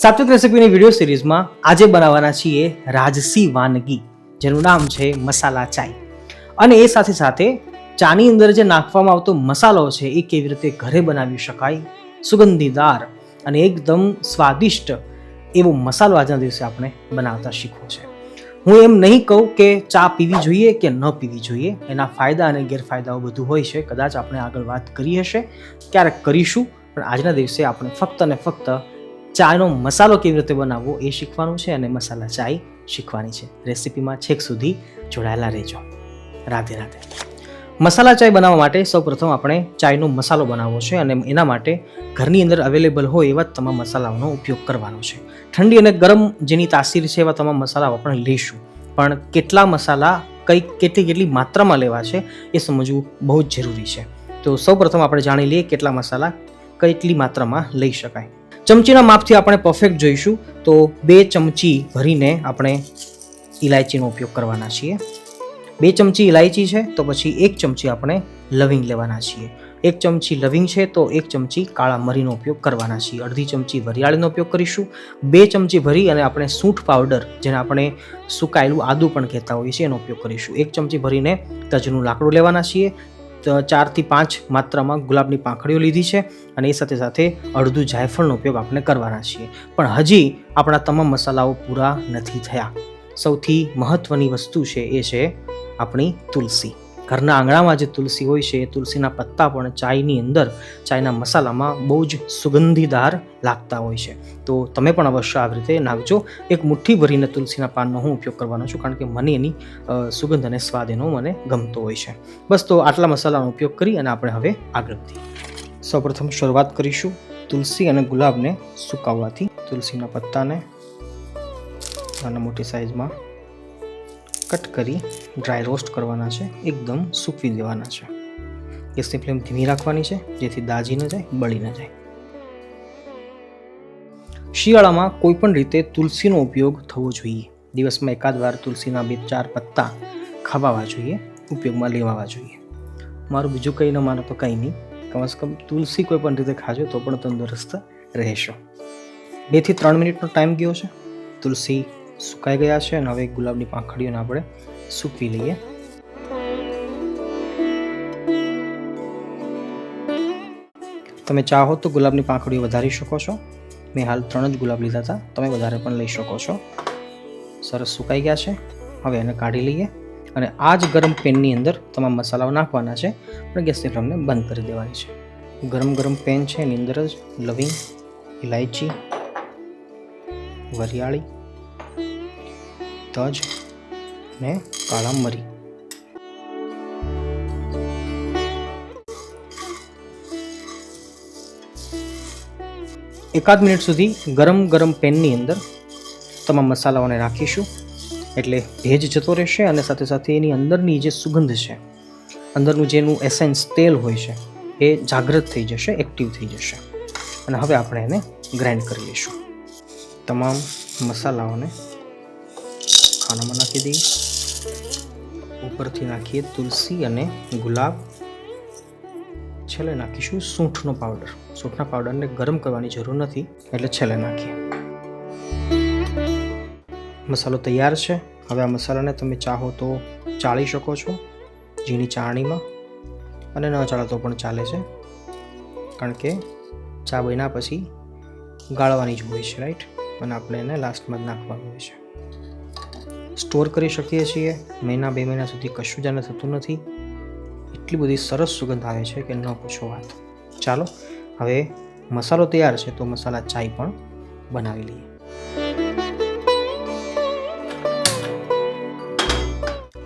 સાત્વિક રેસિપીની video સિરીઝમાં આજે બનાવવાના છીએ રાજસી વાનગી, જેનું નામ છે મસાલા ચાય. અને એ સાથે સાથે ચાની અંદર જે નાખવામાં આવતો મસાલો છે, એ કેવી રીતે ઘરે બનાવી શકાય, સુગંધીદાર અને એકદમ સ્વાદિષ્ટ એવો મસાલો આજના દિવસે આપણે બનાવતા શીખવો છે. હું એમ નહીં કહું કે ચા પીવી જોઈએ કે ન પીવી જોઈએ, એના ફાયદા અને ગેરફાયદાઓ બધું હોય છે. કદાચ આપણે આગળ વાત કરી હશે, ક્યારેક કરીશું, પણ આજના દિવસે આપણે ફક્ત અને ફક્ત ચાનો મસાલો કેવી રીતે બનાવવો એ શીખવાનું છે અને મસાલા ચાય શીખવાની છે. રેસિપીમાં છેક સુધી જોડાયેલા રહેજો. રાધે રાધે. મસાલા ચાય બનાવવા માટે સૌપ્રથમ આપણે ચાયનો મસાલો બનાવવો છે અને એના માટે ઘરની અંદર અવેલેબલ હોય એવા તમામ મસાલાઓનો ઉપયોગ કરવાનો છે. ઠંડી અને ગરમ જેની તાસીર છે એવા તમામ મસાલાઓ આપણે લઈશું. પણ કેટલા મસાલા કઈ કેટલી કેટલી માત્રામાં લેવા છે એ સમજવું બહુ જ જરૂરી છે. તો સૌપ્રથમ આપણે જાણી લઈએ કેટલા મસાલા કેટલી માત્રામાં લઈ શકાય. ચમચીના માપથી આપણે પરફેક્ટ જોઈશું. તો બે ચમચી ભરીને આપણે ઇલાયચીનો ઉપયોગ કરવાના છીએ. બે ચમચી ઇલાયચી છે, તો પછી એક ચમચી આપણે લવિંગ લેવાના છીએ. એક ચમચી લવિંગ છે, તો એક ચમચી કાળા મરીનો ઉપયોગ કરવાના છીએ. અડધી ચમચી વરિયાળીનો ઉપયોગ કરીશું. બે ચમચી ભરી અને આપણે સૂંઠ પાવડર, જેને આપણે સુકાયેલું આદુ પણ કહેતા હોઈએ છીએ, એનો ઉપયોગ કરીશું. એક ચમચી ભરીને તજનું લાકડું લેવાના છીએ. ચારથી પાંચ માત્રામાં ગુલાબની પાંખડીઓ લીધી છે અને એ સાથે સાથે અડધું જાયફળનો ઉપયોગ આપણે કરવાના છીએ. પણ હજી આપણા તમામ મસાલાઓ પૂરા નથી થયા. સૌથી મહત્ત્વની વસ્તુ છે એ છે આપણી તુલસી. ઘરના આંગણામાં જે તુલસી હોય છે, એ તુલસીના પત્તા પણ ચાયની અંદર, ચાયના મસાલામાં બહુ જ સુગંધીદાર લાગતા હોય છે. તો તમે પણ અવશ્ય આવી રીતે નાખજો. એક મુઠ્ઠી ભરીને તુલસીના પાનનો હું ઉપયોગ કરવાનો છું, કારણ કે મને એની સુગંધ અને સ્વાદ એનો મને ગમતો હોય છે. બસ તો આટલા મસાલાનો ઉપયોગ કરી અને આપણે હવે આગળ વધીએ. સૌપ્રથમ શરૂઆત કરીશું તુલસી અને ગુલાબને સુકાવવાથી. તુલસીના પત્તાને નાના મોટી સાઇઝમાં કટ કરી ડ્રાય રોસ્ટ કરવાના છે, એકદમ સૂકવી દેવાના છે. ગેસની ફ્લેમ ધીમી રાખવાની છે, જેથી દાજી ન જાય, બળી ન જાય. શિયાળામાં કોઈ પણ રીતે તુલસીનો ઉપયોગ થવો જોઈએ. દિવસમાં એકાદ વાર તુલસીના બે ચાર પત્તા ખવાવા જોઈએ, ઉપયોગમાં લેવાવા જોઈએ. મારું બીજું કંઈ ન માનો તો કંઈ નહીં. કમસે કમ તુલસી કોઈ પણ રીતે ખાજો, તો પણ તંદુરસ્ત રહેશો. બેથી ત્રણ મિનિટનો ટાઈમ ગયો છે. તુલસી સુકાઈ ગયા છે અને હવે ગુલાબની પાંખડીઓને આપણે સૂકવી લઈએ. તમે ચાહો તો ગુલાબની પાંખડીઓ વધારી શકો છો. મેં હાલ ત્રણ જ ગુલાબ લીધા હતા. તમે વધારે પણ લઈ શકો છો. સરસ સુકાઈ ગયા છે. હવે એને કાઢી લઈએ અને આ જ ગરમ પેનની અંદર તમામ મસાલાઓ નાખવાના છે પણ ગેસની ફ્લેમને બંધ કરી દેવાની છે. ગરમ ગરમ પેન છે એની અંદર જ લવિંગ ઇલાયચી વરિયાળી તજ ને કાળા મરી એકાદ મિનિટ સુધી ગરમ ગરમ પેનની અંદર તમામ મસાલાઓને રાખીશું. એટલે ભેજ જતો રહેશે અને સાથે સાથે એની અંદરની જે સુગંધ છે, અંદરનું જેનું એસેન્સ તેલ હોય છે, એ જાગૃત થઈ જશે, એક્ટિવ થઈ જશે. અને હવે આપણે એને ગ્રાઇન્ડ કરી લઈશું. તમામ મસાલાઓને ખાનામાં નાખી દઈએ. ઉપરથી નાખીએ તુલસી અને ગુલાબ. છેલ્લે નાખીશું સૂંઠનો પાવડર. સૂંઠના પાવડરને ગરમ કરવાની જરૂર નથી, એટલે છેલ્લે નાખીએ. મસાલો તૈયાર છે. હવે આ મસાલાને તમે ચાહો તો ચાળી શકો છો, ઝીણી ચાણીમાં. અને ન ચાળો તો પણ ચાલે છે. કારણ કે ચા બન્યા પછી ગાળવાની જ હોય છે રાઈટ અને આપણે એને લાસ્ટમાં જ નાખવાનું હોય છે. સ્ટોર કરી શકીએ છીએ. મહિના બે મહિના સુધી કશું જ આને થતું નથી. એટલી બધી સરસ સુગંધ આવે છે કે ન પૂછો વાત. ચાલો, હવે મસાલો તૈયાર છે તો મસાલા ચાય પણ બનાવી લઈએ.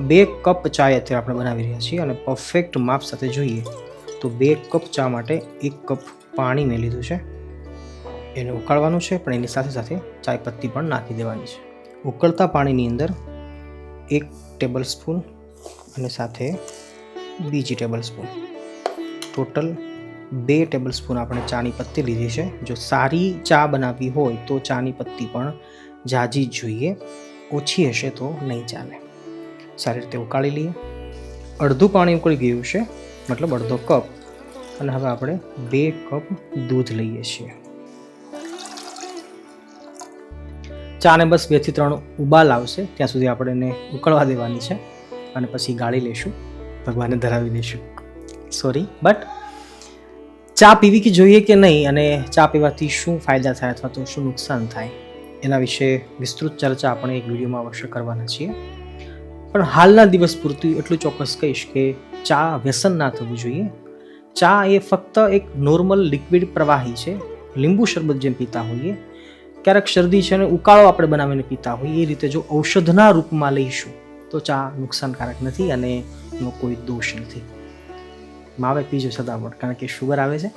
બે કપ ચાય અત્યારે આપણે બનાવી રહ્યા છીએ અને પરફેક્ટ માપ સાથે જોઈએ તો બે કપ ચા માટે એક કપ પાણી મેં લીધું છે. એને ઉકાળવાનું છે, પણ એની સાથે સાથે ચાય પત્તી પણ નાખી દેવાની છે. ઉકળતા પાણીની અંદર એક ટેબલ સ્પૂન અને સાથે બીજી ટેબલ સ્પૂન ટોટલ બે ટેબલ સ્પૂન આપણે ચાની પત્તી લીધી છે. જો સારી ચા બનાવવી હોય તો ચાની પત્તી પણ જાજી જ જોઈએ. ઓછી હશે તો નહીં ચાલે. સારી રીતે ઉકાળી લઈએ. અડધું પાણી ઉકળી ગયું છે. મતલબ અડધો કપ. અને હવે આપણે બે કપ દૂધ લઈએ છીએ. ચાને બસ બેથી ત્રણ ઉબાલ આવશે. ત્યાં સુધી આપણે એને ઉકળવા દેવાની છે અને પછી ગાળી લેશું. ભગવાનને ધરાવી દઈશું સોરી બટ ચા પીવી કે જોઈએ કે નહીં અને ચા પીવાથી શું ફાયદા થાય અથવા તો શું નુકસાન થાય? એના વિશે વિસ્તૃત ચર્ચા આપણે એક વિડીયોમાં અવશ્ય કરવાના છીએ. પણ હાલના દિવસ પૂરતું એટલું ચોક્કસ કહીશ કે ચા વ્યસન ના થવું જોઈએ. ચા એ ફક્ત એક નોર્મલ લિક્વિડ પ્રવાહી છે. લીંબુ શરબત જેમ પીતા હોઈએ. ક્યારેક શરદી છે અને ઉકાળો આપણે બનાવીને પીતા હોઈએ, એ રીતે જો ઔષધના રૂપમાં લઈશું, તો ચા નુકસાનકારક નથી અને એનો કોઈ દોષ નથી. માવે પીજો સદાવડ કારણ કે શુગર આવે છે.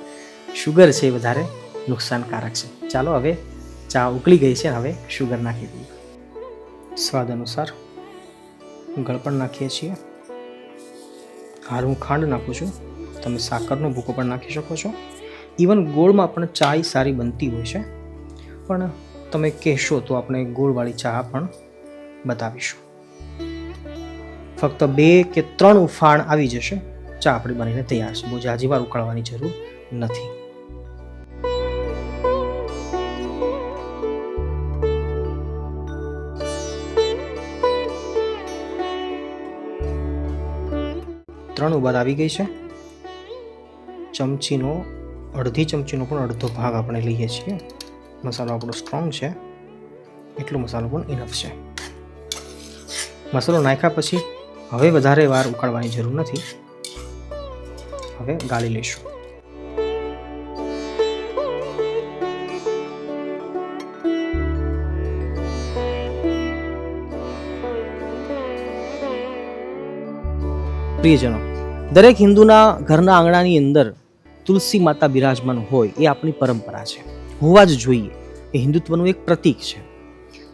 શુગર છે એ વધારે નુકસાનકારક છે. ચાલો હવે ચા ઉકળી ગઈ છે, હવે શુગર નાખી દઈએ. સ્વાદ અનુસાર ગળપણ નાખીએ છીએ. હાલ હું ખાંડ નાખું છું. તમે સાકરનો ભૂકો પણ નાખી શકો છો. ઇવન ગોળમાં પણ ચાય સારી બનતી હોય છે. પણ તમે કહેશો તો આપણે ગોળવાળી ચા પણ બતાવીશું. ફક્ત બે કે ત્રણ ઉફાણ આવી જશે. ચા આપણી બનીને તૈયાર છે. બહુ જાજી વાર ઉકાળવાની જરૂર નથી. ત્રણ ઉબાદ આવી ગઈ છે. ચમચીનો અડધી ચમચીનો પણ અડધો ભાગ આપણે લઈએ છીએ. મસાલો આપણો સ્ટ્રોંગ છે. એટલો મસાલો પણ ઇનફ છે. મસાલો નાખ્યા પછી હવે વધારે વાર ઉકાળવાની જરૂર નથી. હવે ગાળી લઈશું. પ્રિયજનો, દરેક હિન્દુના ઘરના આંગણાની અંદર તુલસી માતા બિરાજમાન હોય એ આપણી પરંપરા છે. હોવા જ જોઈએ. એ હિન્દુત્વનું એક પ્રતીક છે.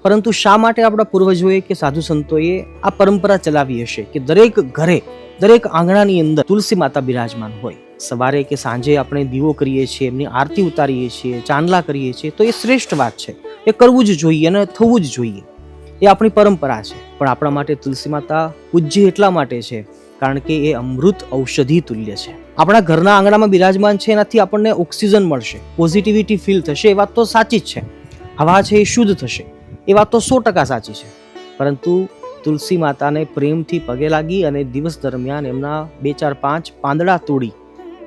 પરંતુ શા માટે આપણા પૂર્વજોએ કે સાધુ સંતોએ આ પરંપરા ચલાવી હશે કે દરેક ઘરે, દરેક આંગણાની અંદર તુલસી માતા બિરાજમાન હોય? સવારે કે સાંજે આપણે દીવો કરીએ છીએ, એમની આરતી ઉતારીએ છીએ, ચાંદલા કરીએ છીએ, તો એ શ્રેષ્ઠ વાત છે. એ કરવું જ જોઈએ અને થવું જ જોઈએ. એ આપણી પરંપરા છે. પણ આપણા માટે તુલસી માતા પૂજ્ય એટલા માટે છે કારણ કે એ અમૃત ઔષધિ તુલ્ય છે. આપણા ઘરના આંગણામાં બિરાજમાન છે એનાથી આપણને ઓક્સિજન મળશે પોઝિટિવિટી ફીલ થશે, એ વાત તો સાચી જ છે. હવા છે એ શુદ્ધ થશે, એ વાત તો સો ટકા સાચી છે. પરંતુ તુલસી માતાને પ્રેમથી પગે લાગી અને દિવસ દરમિયાન એમના બે ચાર પાંચ પાંદડા તોડી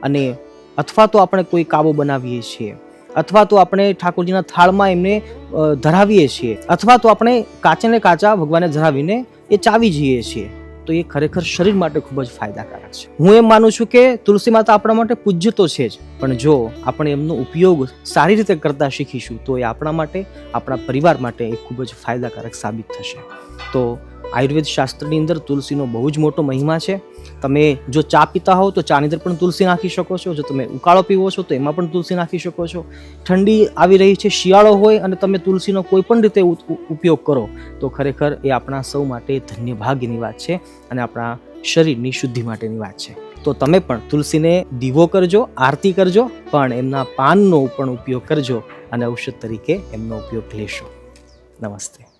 અને અથવા તો આપણે કોઈ કાબો બનાવીએ છીએ, અથવા તો આપણે ઠાકોરજીના થાળમાં એમને ધરાવીએ છીએ, અથવા તો આપણે કાચે ને કાચા ભગવાનને ધરાવીને એ ચાવી જઈએ છીએ. તો એ ખરેખર શરીર માટે ખૂબ જ ફાયદાકારક છે. હું એમ માનું છું કે તુલસી માતા આપણા માટે પૂજ્ય તો છે જ, પણ જો આપણે એમનો ઉપયોગ સારી રીતે કરતા શીખીશું તો એ આપણા માટે, આપણા પરિવાર માટે એ ખૂબ જ ફાયદાકારક સાબિત થશે. તો આયુર્વેદ શાસ્ત્રની અંદર તુલસીનો બહુ જ મોટો મહિમા છે. તમે જો ચા પીતા હોવ તો ચાની અંદર પણ તુલસી નાખી શકો છો. જો તમે ઉકાળો પીવો છો તો એમાં પણ તુલસી નાખી શકો છો. ઠંડી આવી રહી છે, શિયાળો હોય અને તમે તુલસીનો કોઈ પણ રીતે ઉપયોગ કરો તો ખરેખર એ આપણા સૌ માટે ધન્ય ભાગ્યની વાત છે અને આપણા શરીરની શુદ્ધિ માટેની વાત છે. તો તમે પણ તુલસીને દીવો કરજો, આરતી કરજો, પણ એમના પાનનો પણ ઉપયોગ કરજો અને ઔષધ તરીકે એમનો ઉપયોગ લેશો. નમસ્તે.